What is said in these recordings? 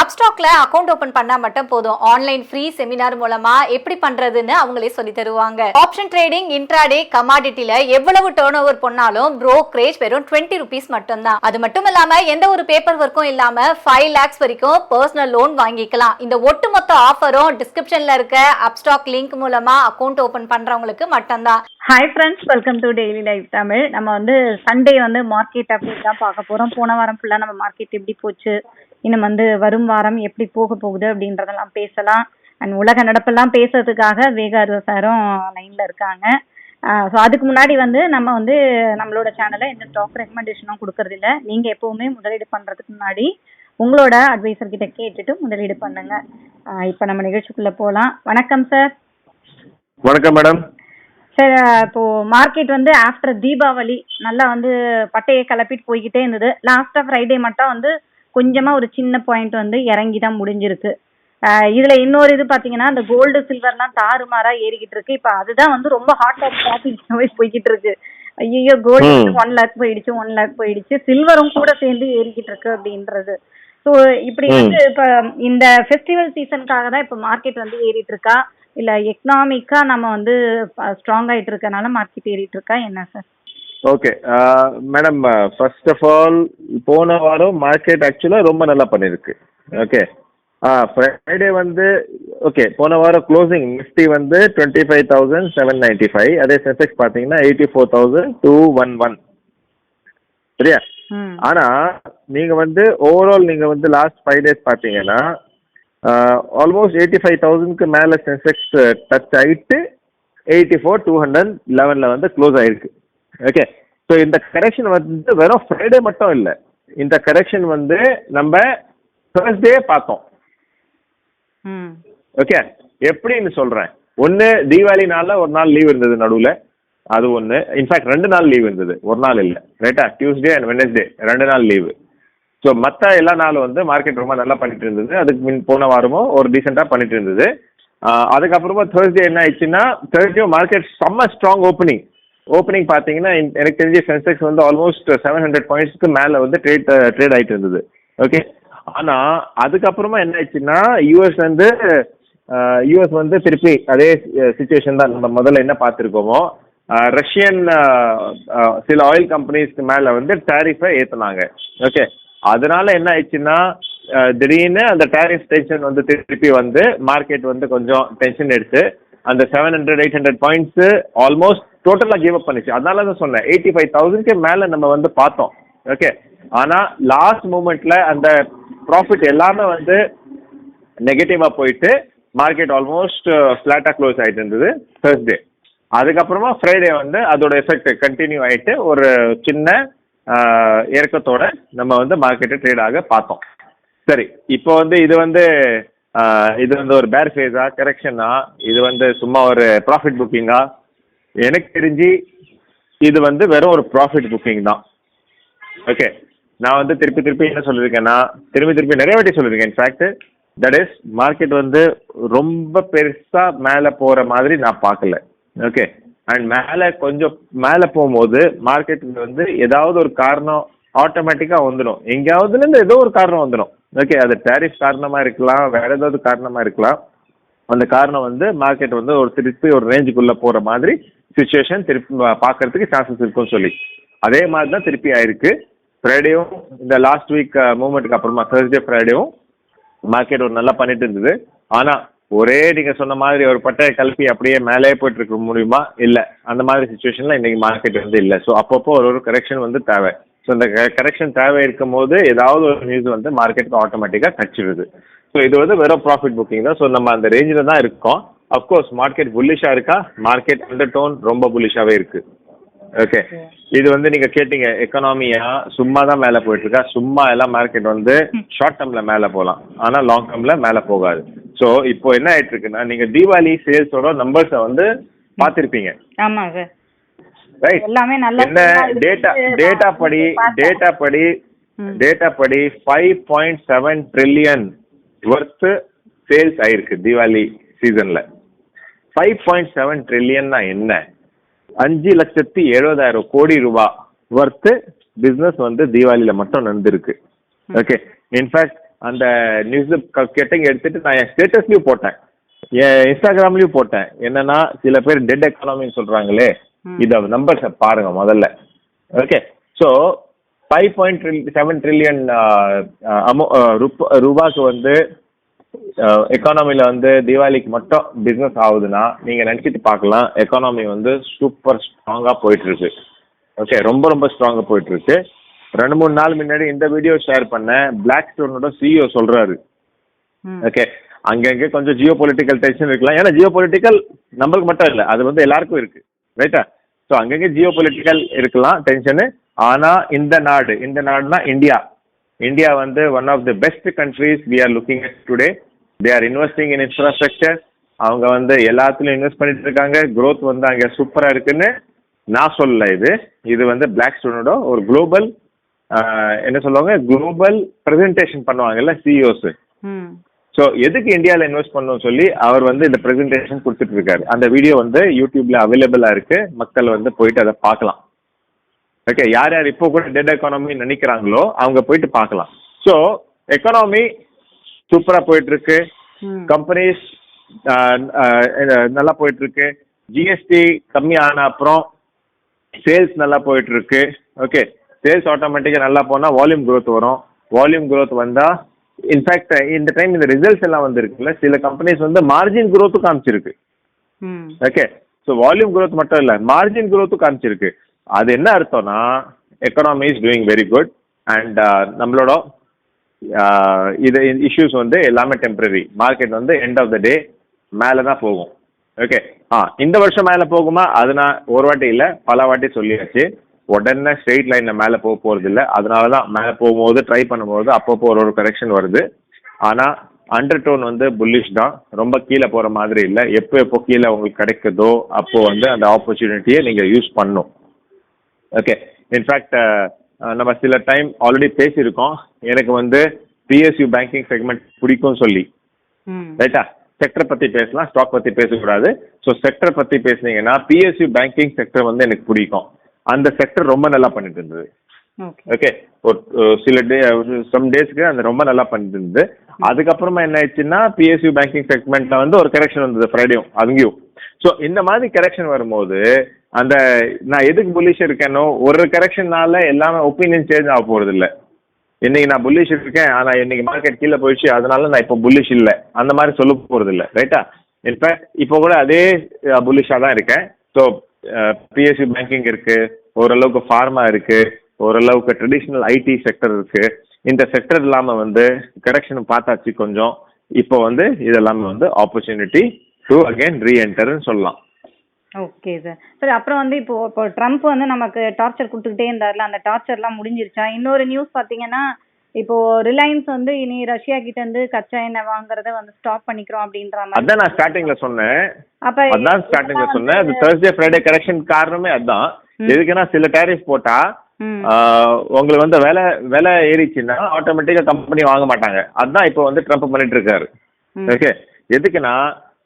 அப்ஸ்டாக்ல account open பண்ணா மட்டும் போதும். ஆன்லைன் ஃப்ரீ செமினார் மூலமா எப்படி பண்றதுன்னு அவங்களே சொல்லி தருவாங்க. ஆப்ஷன் ட்ரேடிங் இன்ட்ராடே கமாடிட்டில எவ்வளவு டேர்ன் ஓவர் பண்ணாலும் ப்ரோக்ரேஜ் வெறும் டுவெண்ட்டி ருபீஸ் மட்டும்தான். அது மட்டும் இல்லாம எந்த ஒரு பேப்பர் ஒர்க்கும் இல்லாம ஃபைவ் லேக்ஸ் வரைக்கும் பர்சனல் லோன் வாங்கிக்கலாம். இந்த ஒட்டுமொத்த ஆஃபரும் டிஸ்கிரிப்ஷன்ல இருக்க அப்ஸ்டாக் லிங்க் மூலமா அக்கவுண்ட் ஓபன் பண்றவங்களுக்கு மட்டும்தான். Hi friends welcome to daily life Tamil நம்ம வந்து சண்டே வந்து மார்க்கெட் அப்டேட் தான் பார்க்க போகிறோம் போன வாரம் ஃபுல்லாக நம்ம மார்க்கெட் எப்படி போச்சு? இன்னும் வந்து வரும் வாரம் எப்படி போக போகுது அப்படின்றதெல்லாம் பேசலாம். அண்ட் உலக நடப்பெல்லாம் பேசுறதுக்காக வேகாரு சாரும் லைனில் இருக்காங்க. ஸோ அதுக்கு முன்னாடி வந்து நம்ம வந்து நம்மளோட சேனலில் எந்த ஸ்டாக் ரெக்கமெண்டேஷனும் கொடுக்கறதில்ல நீங்கள் எப்போவுமே முதலீடு பண்ணுறதுக்கு முன்னாடி உங்களோட அட்வைசர் கிட்ட கேட்டுட்டு முதலீடு பண்ணுங்க. இப்போ நம்ம நிகழ்ச்சிக்குள்ளே போகலாம் வணக்கம் சார் வணக்கம் மேடம் சார் இப்போ மார்க்கெட் வந்து ஆஃப்டர் தீபாவளி நல்லா வந்து பட்டையை கிளப்பிட்டு போய்கிட்டே இருந்தது. லாஸ்ட்டாக ஃப்ரைடே மட்டும் வந்து கொஞ்சமாக ஒரு சின்ன பாயிண்ட் வந்து இறங்கி தான் முடிஞ்சிருக்கு இதுல இன்னொரு இது பாத்தீங்கன்னா இந்த கோல்டு சில்வர்லாம் தாறுமாறா ஏறிக்கிட்டு இருக்கு. இப்போ அதுதான் வந்து ரொம்ப ஹாட் ஆஃப் டாபிக் போய்கிட்டு இருக்கு. ஐயோ கோல்டு. ஒன் லேக் போயிடுச்சு ஒன் லேக் போயிடுச்சு. சில்வரும் கூட சேர்ந்து ஏறிக்கிட்டு இருக்கு அப்படின்றது. ஸோ இப்படி. வந்து இப்போ இந்த ஃபெஸ்டிவல் சீசனுக்காக தான் இப்போ மார்க்கெட் வந்து ஏறிட்டு இருக்கா? இல்ல எக்கனாமிக்கா நம்ம வந்து ஸ்ட்ராங் ஆயிட்டு இருக்கனால மார்க்கெட் ஏறிட்டு இருக்கா? என்ன sir okay madam first of all போன வாரம் மார்க்கெட் ஆக்சுவலாக ரொம்ப நல்லா பண்ணியிருக்கு ஓகே ஃப்ரைடே வந்து ஓகே போன வாரம் க்ளோசிங் நிஃப்டி வந்து twenty five thousand seven ninety five அதே சென்செக்ஸ் பார்த்தீங்கன்னா eighty four thousand two one one சரியா? ம். ஆனால் நீங்கள் வந்து ஓவரால் நீங்கள் வந்து லாஸ்ட் ஃபைவ் டேஸ் பார்த்தீங்கன்னா ஆல்மோஸ்ட் எயிட்டி ஃபைவ் தௌசண்ட்க்கு மேலே சென்செக்ஸ் டச் ஆகிட்டு எயிட்டி ஃபோர் டூ ஹண்ட்ரட் லெவனில் வந்து க்ளோஸ் ஆயிருக்கு. ஓகே ஸோ இந்த கரெக்ஷன் வந்து வெறும் ஃப்ரைடே மட்டும் இல்லை. இந்த கரெக்ஷன் வந்து நம்ம தேர்ஸ்டே பார்த்தோம். ஓகே எப்படின்னு சொல்கிறேன் ஒன்று தீபாவளி நாளில் ஒரு நாள் லீவ் இருந்தது நடுவில். அது ஒன்று இன்ஃபேக்ட் ரெண்டு நாள் லீவ் இருந்தது. ஒரு நாள் இல்லை. ரைட்டா டியூஸ்டே அண்ட் வெனஸ்டே ரெண்டு நாள் லீவு ஸோ மற்ற எல்லா நாளும் வந்து மார்க்கெட் ரொம்ப நல்லா பண்ணிட்டு இருந்தது. அதுக்கு முன் போன வாரமும் ஒரு டீசெண்டாக பண்ணிட்டு இருந்தது. அதுக்கப்புறமா தேர்ஸ்டே என்ன ஆயிடுச்சுன்னா தேர்ஸ்டே மார்க்கெட் செம்ம ஸ்ட்ராங் ஓப்பனிங் ஓப்பனிங் பார்த்தீங்கன்னா எனக்கு தெரிஞ்ச சென்செக்ஸ் வந்து ஆல்மோஸ்ட் செவன் ஹண்ட்ரட் பாயிண்ட்ஸ்க்கு மேலே வந்து ட்ரேட் ட்ரேட் ஆயிட்டு இருந்தது. ஓகே ஆனால் அதுக்கப்புறமா என்ன ஆயிடுச்சுன்னா யூஎஸ் வந்து யூஎஸ் வந்து திருப்பி அதே சுச்சுவேஷன் தான் நம்ம முதல்ல என்ன பார்த்துருக்கோமோ ரஷ்யன் சில ஆயில் கம்பெனிஸ்க்கு மேலே வந்து டேரிஃபை ஏற்றுனாங்க ஓகே அதனால என்ன ஆயிடுச்சுன்னா திடீர்னு அந்த டேரிஃப் டென்ஷன் வந்து திருப்பி வந்து மார்க்கெட் வந்து கொஞ்சம் டென்ஷன் எடுத்து அந்த seven hundred eight hundred points almost டோட்டலாக கிவ் அப் பண்ணிச்சு. அதனால தான் சொன்னேன். எயிட்டி ஃபைவ் தௌசண்ட்க்கு மேலே நம்ம வந்து பார்த்தோம். ஓகே ஆனால் லாஸ்ட் மூமெண்ட்டில் அந்த ப்ராஃபிட் எல்லாமே வந்து நெகட்டிவாக போயிட்டு மார்க்கெட் ஆல்மோஸ்ட் ஃப்ளாட்டாக க்ளோஸ் ஆகிட்டு இருந்தது தேர்ஸ்டே அதுக்கப்புறமா ஃப்ரைடே வந்து அதோட எஃபெக்ட் கண்டினியூ ஆயிட்டு ஒரு சின்ன uh, இறக்கத்தோட நம்ம வந்து மார்க்கெட்டை ட்ரேட் ஆக பார்த்தோம். சரி இப்போ வந்து இது வந்து uh, இது வந்து ஒரு பேர் ஃபேஸா கரெக்ஷனா இது வந்து சும்மா ஒரு ப்ராஃபிட் புக்கிங்கா எனக்கு தெரிஞ்சு இது வந்து வெறும் ஒரு ப்ராஃபிட் புக்கிங் தான். ஓகே நான் வந்து திருப்பி திருப்பி என்ன சொல்லியிருக்கேன்னா திருப்பி திருப்பி நிறைய வாட்டி சொல்லியிருக்கேன். இன்ஃபேக்ட் தட் இஸ் மார்க்கெட் வந்து ரொம்ப பெருசாக மேலே போகிற மாதிரி நான் பார்க்கல. ஓகே அண்ட் மேலே கொஞ்சம் மேலே போகும்போது மார்க்கெட்டுக்கு வந்து ஏதாவது ஒரு காரணம் ஆட்டோமேட்டிக்காக வந்துடும் எங்கேயாவதுலேருந்து ஏதோ ஒரு காரணம் வந்துடும் ஓகே அது டேரிஃப் காரணமாக இருக்கலாம். வேறு ஏதாவது காரணமாக இருக்கலாம். அந்த காரணம் வந்து மார்க்கெட் வந்து ஒரு திருப்பி ஒரு ரேஞ்சுக்குள்ளே போகிற மாதிரி சுச்சுவேஷன் திருப்பி பார்க்கறதுக்கு சான்சஸ் இருக்கும்னு சொல்லி. அதே மாதிரி தான் திருப்பி ஆயிருக்கு. ஃப்ரைடேவும் இந்த லாஸ்ட் வீக் மூமெண்ட்டுக்கு அப்புறமா தேர்ஸ்டே ஃப்ரைடேவும் மார்க்கெட் ஒரு நல்லா பண்ணிட்டு இருந்தது. ஆனால் ஒரே நீங்கள் சொன்ன மாதிரி ஒரு பட்டையை கலப்பி அப்படியே மேலே போயிட்டு இருக்க முடியுமா? இல்லை. அந்த மாதிரி சுச்சுவேஷனில் இன்னைக்கு மார்க்கெட் வந்து இல்லை. ஸோ அப்பப்போ ஒரு ஒரு கரெக்ஷன் வந்து தேவை. ஸோ இந்த கரெக்ஷன் தேவை இருக்கும் போது ஏதாவது ஒரு நியூஸ் வந்து மார்க்கெட்டுக்கு ஆட்டோமேட்டிக்காக கச்சிடுது ஸோ இது வந்து வெறும் ப்ராஃபிட் புக்கிங் தான். ஸோ நம்ம அந்த ரேஞ்சில் தான் இருக்கோம். அஃப்கோர்ஸ் மார்க்கெட் புல்லிஷாக இருக்கா? மார்க்கெட் அண்டர் டோன் ரொம்ப புல்லிஷாகவே இருக்கு. ஓகே இது வந்து நீங்க கேட்டீங்க எக்கனாமியா சும்மா தான் மேல போயிட்டு இருக்கா சும்மா எல்லாம் மார்க்கெட் வந்து ஷார்ட் டேர்ம்ல மேல போகலாம். ஆனா லாங் டேர்ம்ல மேல போகாது. ஸோ இப்போ என்ன ஆயிட்டு இருக்குன்னா நீங்க தீபாவளி சேல்ஸோட நம்பர்ஸை வந்து பார்த்திருப்பீங்க. ஆமா சார் ரைட் எல்லாமே நல்லா என்ன டேட்டா டேட்டா படி டேட்டா படி. டேட்டா படி five point seven trillion worth sales ஆயிருக்கு தீபாவளி சீசன்ல ஃபைவ் பாயிண்ட் செவன் ட்ரில்லியன்னா என்ன? அஞ்சு லட்சத்தி எழுபதாயிரம் கோடி ரூபாய் ஒர்த்து பிஸ்னஸ் வந்து தீபாவளியில் மட்டும் நடந்திருக்கு. ஓகே இன்ஃபேக்ட் அந்த நியூஸ் கெட்டிங் எடுத்துட்டு நான் என் ஸ்டேட்டஸ்லயும் போட்டேன். என் இன்ஸ்டாகிராம்லயும் போட்டேன். என்னன்னா சில பேர் டெட் எக்கானமின்னு சொல்றாங்களே இத நம்பர்ஸ் பாருங்க முதல்ல. Okay so five point seven trillion ரூபாய்க்கு வந்து எக்கானமில வந்து தீபாவளிக்கு மட்டும் பிசினஸ் ஆகுதுன்னா நீங்க நினைச்சிட்டு பார்க்கலாம் எக்கானமி வந்து சூப்பர் ஸ்ட்ராங்கா போயிட்டு இருக்கு ஓகே ரொம்ப ரொம்ப ஸ்ட்ராங்கா போயிட்டு இருக்கு ரெண்டு மூணு நாள் முன்னாடி இந்த வீடியோ ஷேர் பண்ணேன். பிளாக் ஸ்டோனோட சிஇஓ சொல்றாரு. ஓகே அங்கங்க கொஞ்சம் ஜியோ பொலிட்டிக்கல் டென்ஷன் இருக்கலாம். ஏன்னா ஜியோ பொலிட்டிக்கல் நம்மளுக்கு மட்டும் இல்லை அது வந்து எல்லாருக்கும் இருக்கு. ரைட்டா ஸோ அங்கங்க ஜியோ பொலிட்டிக்கல் இருக்கலாம் டென்ஷனு ஆனா இந்த நாடு இந்த நாடுனா இந்தியா. இந்தியா வந்து one of the best countries we are looking at today they are investing in infrastructure அவங்க வந்து எல்லாத்துலயும் இன்வெஸ்ட் பண்ணிட்டு இருக்காங்க. Growth வந்து அங்க சூப்பரா இருக்குன்னு நான் சொல்லல இது. இது வந்து பிளாக் ஸ்டோனோட ஒரு குளோபல் என்ன சொல்லுவாங்க? குளோபல் பிரசன்டேஷன் பண்ணுவாங்கல்ல சிஇஓஸ் ம். ஸோ எதுக்கு இந்தியாவில் இன்வெஸ்ட் பண்ணணும்னு சொல்லி அவர் வந்து இந்த பிரசன்டேஷன் கொடுத்துட்டு இருக்காரு. அந்த வீடியோ வந்து யூடியூப்ல அவைலபிளா இருக்கு. மக்கள் வந்து போயிட்டு அதை பார்க்கலாம். ஓகே யார் யார் இப்போ கூட டெட் எக்கானமி நினைக்கிறாங்களோ அவங்க போயிட்டு பார்க்கலாம். ஸோ எக்கானமி சூப்பரா போயிட்டு இருக்கு கம்பெனிஸ் நல்லா போயிட்டு இருக்கு ஜிஎஸ்டி கம்மி ஆன அப்புறம் சேல்ஸ் நல்லா போயிட்டு இருக்கு ஓகே சேல்ஸ் ஆட்டோமேட்டிக்காக நல்லா போனால் வால்யூம் growth வரும். வால்யூம் growth வந்தா இன்ஃபேக்ட் இந்த டைம் இந்த ரிசல்ட்ஸ் எல்லாம் வந்திருக்குல்ல சில கம்பெனிஸ் வந்து மார்ஜின் growth காமிச்சிருக்கு. ஓகே ஸோ வால்யூம் growth மட்டும் இல்லை மார்ஜின் growth காமிச்சிருக்கு. அது என்ன அர்த்தம்னா economy is doing very good and நம்மளோட uh, இது இஷ்யூஸ் வந்து எல்லாமே டெம்பரரி மார்க்கெட் வந்து எண்ட் ஆஃப் த டே மேலே தான் போகும். ஓகே ஆ இந்த வருஷம் மேலே போகுமா? அது நான் ஒரு வாட்டி இல்லை பல வாட்டி சொல்லியாச்சு. உடனே ஸ்ட்ரெயிட் லைனில் மேலே போக போகிறது இல்லை. அதனால தான் மேலே போகும்போது ட்ரை பண்ணும்போது அப்பப்போ ஒரு ஒரு கரெக்ஷன் வருது. ஆனால் அண்டர் டோன் வந்து புல்லிஷ் தான். ரொம்ப கீழே போகிற மாதிரி இல்லை. எப்போ எப்போ கீழே உங்களுக்கு கிடைக்குதோ அப்போ வந்து அந்த ஆப்பர்ச்சுனிட்டியை நீங்கள் யூஸ் பண்ணும். ஓகே இன்ஃபேக்ட் நம்ம சில டைம் ஆல்ரெடி பேசியிருக்கோம். எனக்கு வந்து பிஎஸ்யூ பேங்கிங் செக்மெண்ட் பிடிக்கும் சொல்லி. ரைட்டா செக்டர் பற்றி பேசலாம் ஸ்டாக் பற்றி பேசக்கூடாது. ஸோ செக்டர் பற்றி பேசுனீங்கன்னா பிஎஸ்யூ பேங்கிங் செக்டர் வந்து எனக்கு பிடிக்கும். அந்த செக்டர் ரொம்ப நல்லா பண்ணிட்டு இருந்தது. ஓகே. ஒரு சில டே சம் டேஸ்க்கு அந்த ரொம்ப நல்லா பண்ணிட்டு இருந்தது. அதுக்கப்புறமா என்ன ஆயிடுச்சுன்னா பிஎஸ்யூ பேங்கிங் செக்மெண்ட்ல வந்து ஒரு கரெக்ஷன் வந்தது ஃப்ரைடேயும் அங்கேயும் ஸோ இந்த மாதிரி கரெக்ஷன் வரும்போது அந்த நான் எதுக்கு புல்லிஷ் இருக்கேனோ ஒரு கரெக்ஷன்னால எல்லாமே ஒப்பீனியன் சேஞ்ச் ஆக போறது இல்லை இன்னைக்கு நான் புல்லிஷ் இருக்கேன் ஆனா இன்னைக்கு மார்க்கெட் கீழே போயிடுச்சு அதனால நான் இப்போ புல்லிஷ் இல்லை. அந்த மாதிரி சொல்ல போறது இல்லை ரைட்டா இன்ஃபேக்ட் இப்போ கூட அதே புல்லிஷாக தான் இருக்கேன். ஸோ பிஎஸ்சி பேங்கிங் இருக்கு ஓரளவுக்கு ஃபார்மா இருக்கு ஓரளவுக்கு ட்ரெடிஷ்னல் ஐடி செக்டர் இருக்கு. இந்த செக்டர் இல்லாம வந்து கரெக்ஷன் பார்த்தாச்சு கொஞ்சம். இப்போ வந்து இதெல்லாமே வந்து ஆப்பர்ச்சுனிட்டி டு அகைன் ரீஎன்டர்னு சொல்லலாம். ஓகே சார் சார் அப்புறம் வந்து இப்போ இப்போ ட்ரம்ப் வந்து நமக்கு டார்ச்சர் கொடுத்துக்கிட்டே இருந்தார்ல அந்த டார்ச்சர்லாம் முடிஞ்சிருச்சா? இன்னொரு நியூஸ் பார்த்தீங்கன்னா இப்போ ரிலையன்ஸ் வந்து இனி ரஷ்யா கிட்ட இருந்து கச்சா எண்ணெய் வாங்குறத வந்து ஸ்டாப் பண்ணிக்கிறோம் அப்படின்ற மாதிரி அதான் நான் ஸ்டார்டிங்ல சொன்னேன். அப்ப அதான் ஸ்டார்டிங்ல சொன்னேன். அது தேர்ஸ்டே ஃப்ரைடே கரெக்ஷன் காரணமே அதான் எதுக்குன்னா சில டேரிஃப் போட்டா உங்களுக்கு வந்து விலை விலை ஏறிச்சுன்னா ஆட்டோமேட்டிக்கா கம்பெனி வாங்க மாட்டாங்க. அதான் இப்போ வந்து ட்ரம்ப் பண்ணிட்டு இருக்காரு. ஓகே எதுக்குன்னா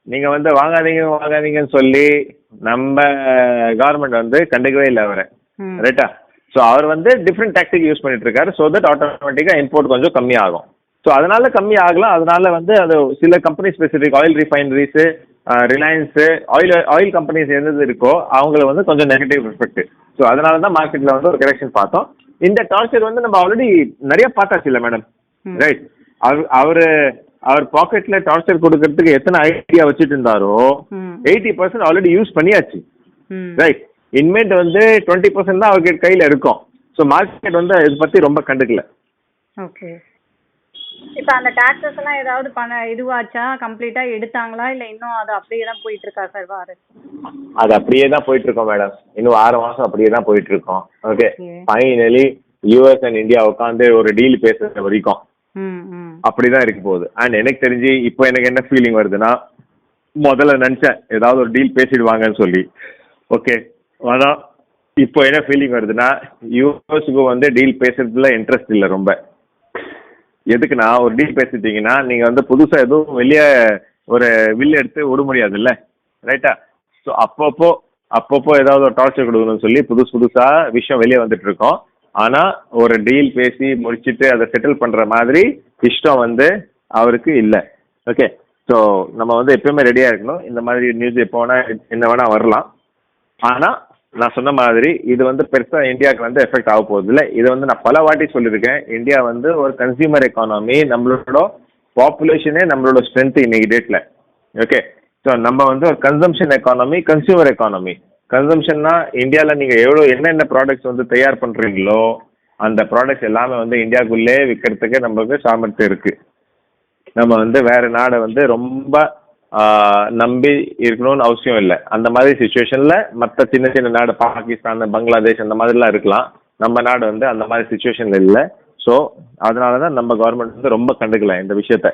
நீங்க வந்து வாங்காதீங்க வாங்காதீங்கன்னு சொல்லி நம்ம கவர்மெண்ட் வந்து கண்டுக்கவே இல்லை அவரை. ரைட்டா ஸோ அவர் வந்து டிஃப்ரெண்ட் டாக்டிக் யூஸ் பண்ணிட்டு இருக்காரு ஸோ தட் ஆட்டோமேட்டிக்காக இம்போர்ட் கொஞ்சம் கம்மி ஆகும். ஸோ அதனால கம்மி ஆகலாம் அதனால வந்து அது சில company specific oil refineries Reliance oil oil companies எந்தது இருக்கோ அவங்கள வந்து கொஞ்சம் நெகட்டிவ் எஃபெக்ட் ஸோ அதனால தான் மார்க்கெட்டில் வந்து ஒரு கரெக்ஷன் பார்த்தோம். இந்த டார்ச்சர் வந்து நம்ம ஆல்ரெடி நிறைய பார்த்தாச்சு இல்லை மேடம். ரைட் அவர் அவரு அவர் பாக்கெட்ல டார்ச்சர் கொடுக்கறதுக்கு எத்தனை ஐடியா வச்சுட்டு இருந்தாரோ எயிட்டி பர்சன்ட் ஆல்ரெடி யூஸ் பண்ணியாச்சு. ரைட் இன்மேட் வந்து டுவெண்ட்டி பர்சன்ட் தான் அவருக்கு கையில் இருக்கும். ஸோ மார்க்கெட் வந்து இதை பற்றி ரொம்ப கண்டுக்கல. ஓகே இப்போ அந்த டாக்ஸஸ் எல்லாம் ஏதாவது பண்ண இதுவாச்சா? கம்ப்ளீட்டா எடுத்தாங்களா? இல்ல இன்னும் அது அப்படியே தான் போயிட்டு இருக்கா சார் வாரு? அது அப்படியே தான் போயிட்டு இருக்கோம் மேடம் இன்னும் ஆறு மாதம் அப்படியே தான் போயிட்டு இருக்கோம் okay. Finally US and India உட்காந்து ஒரு டீல் பேசுற வரைக்கும். அப்படிதான் இருக்க போகுது. அண்ட் எனக்கு தெரிஞ்சு இப்போ எனக்கு என்ன ஃபீலிங் வருதுன்னா முதல்ல நினச்சேன் ஏதாவது ஒரு டீல் பேசிடுவாங்கன்னு சொல்லி. ஓகே ஆனா இப்போ என்ன ஃபீலிங் வருதுன்னா யூஎஸ்க்கு வந்து டீல் பேசுறதுல இன்ட்ரெஸ்ட் இல்லை ரொம்ப. எதுக்குன்னா ஒரு டீல் பேசிட்டீங்கன்னா நீங்க வந்து புதுசா எதுவும் வெளியே ஒரு வில் எடுத்து விட முடியாதுல்ல. ரைட்டா ஸோ அப்பப்போ அப்பப்போ ஏதாவது ஒரு டார்ச்சர் கொடுக்கணும்னு சொல்லி புதுசு புதுசா விஷயம் வெளியே வந்துட்டு இருக்கோம். ஆனால் ஒரு டீல் பேசி முடிச்சிட்டு அதை செட்டில் பண்ணுற மாதிரி இஷ்டம் வந்து அவருக்கு இல்லை. ஓகே ஸோ நம்ம வந்து எப்பயுமே ரெடியாக இருக்கணும். இந்த மாதிரி நியூஸ் எப்போ வேணா என்ன வேணா வரலாம். ஆனால் நான் சொன்ன மாதிரி இது வந்து பெருசாக இந்தியாவுக்கு வந்து எஃபெக்ட் ஆக போகுது இல்லை இதை வந்து நான் பல வாட்டி சொல்லியிருக்கேன். இந்தியா வந்து ஒரு கன்சியூமர் எக்கானமி நம்மளோட பாப்புலேஷனே நம்மளோட ஸ்ட்ரென்த் இன்னைக்கு டேட்டில் ஓகே ஸோ நம்ம வந்து ஒரு கன்சம்ஷன் எக்கானமி கன்சியூமர் எக்கானமி கன்சம்ஷன்னா இந்தியாவில் நீங்கள் எவ்வளோ என்னென்ன ப்ராடக்ட்ஸ் வந்து தயார் பண்ணுறீங்களோ அந்த ப்ராடக்ட்ஸ் எல்லாமே வந்து இந்தியாவுக்குள்ளே விற்கிறதுக்கு நம்மளுக்கு சாமர்த்தியம் இருக்குது நம்ம வந்து வேறு நாடை வந்து ரொம்ப நம்பி இருக்கணும்னு அவசியம் இல்லை. அந்த மாதிரி சுச்சுவேஷனில் மற்ற சின்ன சின்ன நாடு பாகிஸ்தான் பங்களாதேஷ் அந்த மாதிரிலாம் இருக்கலாம். நம்ம நாடு வந்து அந்த மாதிரி சுச்சுவேஷனில் இல்லை. ஸோ அதனால தான் நம்ம கவர்மெண்ட் வந்து ரொம்ப கண்டுக்கல இந்த விஷயத்த.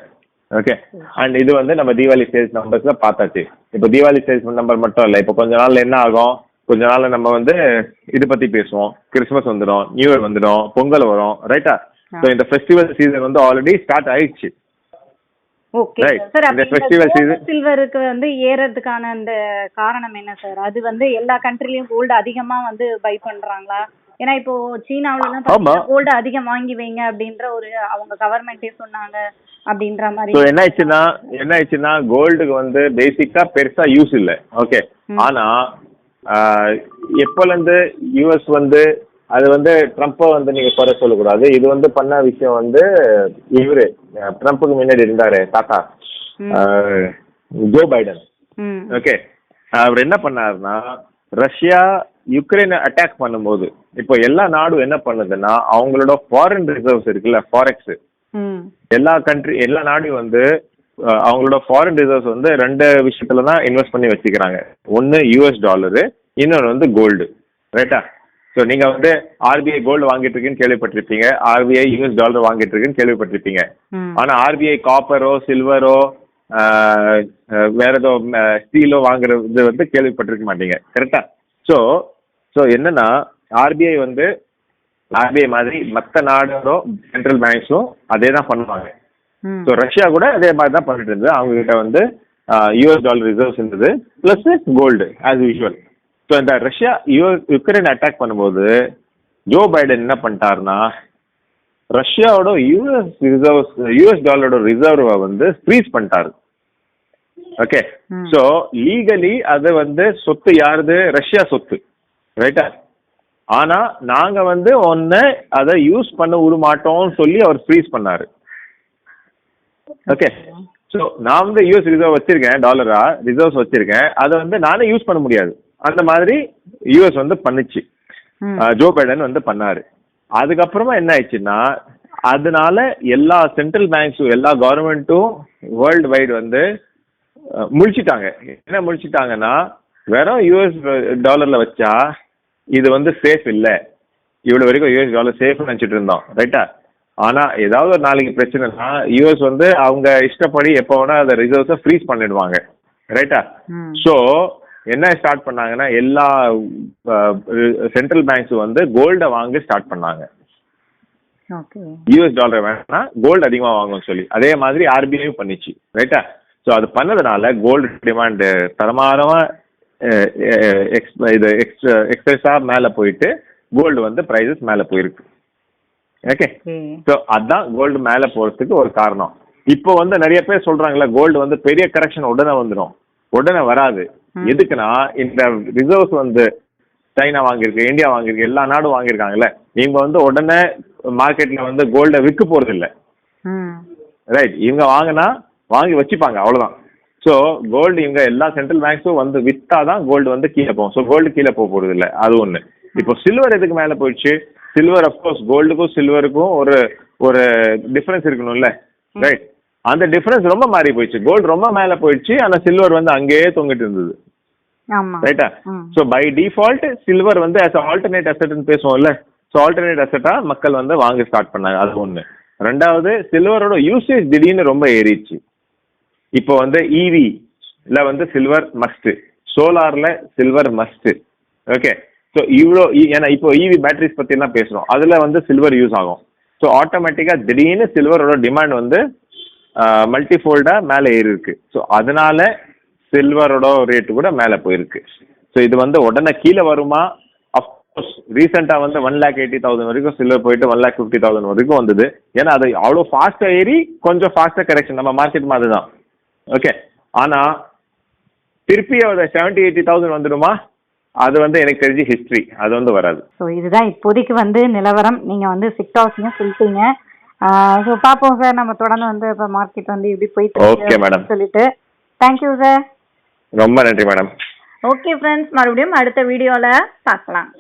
ஓகே அண்ட் இது வந்து நம்ம தீபாவளி சேல்ஸ் நம்பர்ஸ்ல பார்த்தாச்சு. இப்போ தீபாவளி சேல்ஸ் நம்பர் மட்டும் இல்லை. இப்போ கொஞ்ச நாள்ல என்ன ஆகும்? கொஞ்ச நாள்ல நம்ம வந்து இது பத்தி பேசுவோம். கிறிஸ்மஸ் வந்துடும் நியூ இயர் வந்துடும் பொங்கல் வரும். ரைட்டா ஸோ இந்த ஃபெஸ்டிவல் சீசன் வந்து ஆல்ரெடி ஸ்டார்ட் ஆயிடுச்சு. ஓகே. சார் இந்த இந்த season- சில்வருக்கு வந்து ஏறதுக்கான அந்த காரணம் என்ன சார் அது வந்து எல்லா கண்ட்ரிலயும் கோல்டு அதிகமா வந்து பை பண்றாங்களா? ஏன்னா இப்போ சீனாவுல எல்லாம். கோல்டு அதிகம் வாங்கி வைங்க அப்படின்ற ஒரு அவங்க கவர்மெண்டே சொன்னாங்க. அப்படின்ற மாதிரி என்ன ஆயிடுச்சுன்னா என்ன ஆயிடுச்சுன்னா கோல்டுக்கு வந்து பேசிக்கா பெருசா யூஸ் இல்லை. ஓகே ஆனா எப்போல இருந்து யூஎஸ் வந்து அது வந்து ட்ரம்ப்பை வந்து நீங்க குறை சொல்லக்கூடாது. இது வந்து பண்ண விஷயம் வந்து இவரு. ட்ரம்ப்புக்கு முன்னாடி இருந்தாரு தாத்தா ஜோ பைடன் ஓகே அவர் என்ன பண்ணாருன்னா ரஷ்யா யுக்ரைனை அட்டாக் பண்ணும்போது இப்போ எல்லா நாடும் என்ன பண்ணுதுன்னா அவங்களோட ஃபாரின் ரிசர்வ்ஸ் இருக்குல்ல ஃபாரெக்ஸ் எல்லா கண்ட்ரி எல்லா நாடும் வந்து அவங்களோட ஃபாரின் ரிசர்வ்ஸ் வந்து ரெண்டு விஷயத்துல தான் இன்வெஸ்ட் பண்ணி வச்சுக்கிறாங்க. ஒன்று யூஎஸ் டாலரு இன்னொன்று வந்து கோல்டு ரைட்டா ஸோ நீங்க வந்து ஆர்பிஐ கோல்டு வாங்கிட்டு இருக்குன்னு கேள்விப்பட்டிருப்பீங்க. ஆர்பிஐ யூஎஸ் டாலர் வாங்கிட்டு இருக்குன்னு கேள்விப்பட்டிருப்பீங்க. ஆனா ஆர்பிஐ காப்பரோ சில்வரோ வேற ஏதோ ஸ்டீலோ வாங்குறது வந்து கேள்விப்பட்டிருக்க மாட்டீங்க. கரெக்டா ஸோ ஸோ என்னன்னா ஆர்பிஐ வந்து ஆர்பிஐ மாதிரி மற்ற நாடோ சென்ட்ரல் பேங்க்ஸும் அதே தான் பண்ணுவாங்க. ஸோ ரஷ்யா கூட அதே மாதிரி தான் பண்ணிட்டு இருந்தது. அவங்க கிட்ட வந்து யூஎஸ் டாலர் ரிசர்வ்ஸ் இருந்தது plus gold as usual so இந்த ரஷ்யா யுக்ரைன் அட்டாக் பண்ணும்போது ஜோ பைடன் என்ன பண்ணிட்டாருன்னா ரஷ்யாவோட யூஎஸ் ரிசர்வ்ஸ் யூஎஸ் டாலரோட ரிசர்வை வந்து ஃப்ரீஸ் பண்ணிட்டாரு. ஓகே. ஸோ லீகலி அது வந்து சொத்து யாருது? ரஷ்யா சொத்து. ரைட்டா ஆனா நாங்க வந்து ஒன்னு அதை யூஸ் பண்ண விட மாட்டோம்னு சொல்லி அவர் ஃப்ரீஸ் பண்ணாரு. ஓகே ஸோ நான் வந்து யூஎஸ் ரிசர்வ் வச்சிருக்கேன் டாலரா ரிசர்வ்ஸ் வச்சிருக்கேன். அதை வந்து நானே யூஸ் பண்ண முடியாது. அந்த மாதிரி யூஎஸ் வந்து பண்ணுச்சு. ஜோ பைடன் வந்து பண்ணாரு. அதுக்கப்புறமா என்ன ஆயிடுச்சுன்னா அதனால எல்லா சென்ட்ரல் பேங்க்ஸும் எல்லா கவர்மெண்ட்டும் வேர்ல்டு வைடு வந்து முழிச்சிட்டாங்க. என்ன முழிச்சிட்டாங்கன்னா வெறும் யூஎஸ் டாலர்ல வச்சா இது வந்து சேஃப் இல்லை. இவ்வளவு வரைக்கும் யூஎஸ் டாலர் சேஃப் நினைச்சிட்டு இருந்தோம். ரைட்டா ஆனா ஏதாவது ஒரு நாளைக்கு பிரச்சனைனா யூஎஸ் வந்து அவங்க இஷ்டப்படி எப்போ வேணா அதை ரிசர்வ்ஸை ஃப்ரீஸ் பண்ணிடுவாங்க. ரைட்டா ஸோ என்ன ஸ்டார்ட் பண்ணாங்கன்னா எல்லா சென்ட்ரல் பேங்க்ஸ் வந்து கோல்டை வாங்க ஸ்டார்ட் பண்ணாங்க. யூஎஸ் டாலர் வேணா கோல்டு அதிகமாக வாங்கும்னு சொல்லி. அதே மாதிரி ஆர்பிஐயும் பண்ணிச்சு. ரைட்டா ஸோ அது பண்ணதுனால கோல்டு டிமாண்டு தரமாரமாக இது எக்ஸ்ட்ரா எக்ஸஸாக மேலே போயிட்டு கோல்டு வந்து ப்ரைஸஸ் மேலே போயிருக்கு. ஓகே ஸோ அதான் கோல்டு மேலே போகிறதுக்கு ஒரு காரணம். இப்போ வந்து நிறைய பேர் சொல்றாங்கல்ல கோல்டு வந்து பெரிய கரெக்ஷன் உடனே வந்துடும் உடனே வராது. எதுக்குன்னா இந்த ரிசர்வ்ஸ் வந்து சைனா வாங்கியிருக்கு இந்தியா வாங்கியிருக்கு எல்லா நாடும் வாங்கியிருக்காங்கல்ல. இவங்க வந்து உடனே மார்க்கெட்ல வந்து கோல்டை விற்க போறது இல்ல ரைட் இவங்க வாங்கினா வாங்கி வச்சுப்பாங்க அவ்வளவுதான். ஸோ கோல்டு இவங்க எல்லா சென்ட்ரல் பேங்க்ஸும் வந்து வித்தாதான் கோல்டு வந்து கீழே போகும். ஸோ கோல்டு கீழே போக போறது இல்ல. அது ஒண்ணு. இப்போ சில்வர் எதுக்கு மேல போயிடுச்சு? சில்வர் அப்கோர்ஸ் கோல்டுக்கும் சில்வருக்கும் ஒரு ஒரு டிஃபரன்ஸ் இருக்கணும்ல. ரைட் அந்த டிஃபரன்ஸ் ரொம்ப மாறி போயிடுச்சு. கோல்டு ரொம்ப மேல போயிடுச்சு. ஆனா சில்வர் வந்து அங்கேயே தொங்கிட்டு இருந்தது. ரைட்டா. ஸோ பை டிஃபால்ட் சில்வர் வந்து as ஆல்டர்னேட் அசெட்னு பேசுவோம்ல. ஸோ ஆல்டர்னேட் அசெட்டா மக்கள் வந்து வாங்க ஸ்டார்ட் பண்ணாங்க. அது ஒன்று ரெண்டாவது சில்வரோட யூசேஜ் திடீர்னு ரொம்ப ஏறிடுச்சு. இப்போ வந்து இவி ல வந்து சில்வர் மஸ்ட் சோலார்ல சில்வர் மஸ்ட் ஓகே ஸோ இவ்வளோ ஏன்னா இப்போ இவி பேட்டரிஸ் பத்தி எல்லாம் பேசுறோம். அதுல வந்து சில்வர் யூஸ் ஆகும். ஸோ ஆட்டோமேட்டிக்கா திடீர்னு சில்வரோட டிமாண்ட் வந்து மல்டிஃபோல்டா மேலே ஏறி இருக்கு ஸோ அதனால சில்வரோட ரேட்டு கூட மேலே போயிருக்கு. ஸோ இது வந்து உடனே கீழே வருமா? ரீசெண்டா வந்து ஒன் லேக் எயிட்டி தௌசண்ட் வரைக்கும் சில்வர் போயிட்டு ஒன் லேக் ஃபிஃப்டி தௌசண்ட் வரைக்கும் வந்தது. ஏன்னா அது அவ்வளோ ஃபாஸ்ட்டாக ஏறி கொஞ்சம் ஃபாஸ்ட்டாக கரெக்ஷன் நம்ம மார்க்கெட் மாதிரி தான் ஓகே ஆனா திருப்பி அதை செவன்டி எயிட்டி தௌசண்ட் வந்துடுமா? அது வந்து எனக்கு தெரிஞ்சு ஹிஸ்ட்ரி அது வந்து வராது. ஸோ இதுதான் இப்போதைக்கு வந்து நிலவரம். நீங்க வந்து சிக்டாஸையும் சொல்லிட்டீங்க. ஸோ பார்ப்போம் சார் நம்ம தொடர்ந்து வந்து இப்போ மார்க்கெட் வந்து எப்படி போயிட்டு madam. அப்படின்னு சொல்லிட்டு. தேங்க்யூ சார் ரொம்ப நன்றி மேடம் ஓகே ஃப்ரெண்ட்ஸ் மறுபடியும் அடுத்த வீடியோல பார்க்கலாம்.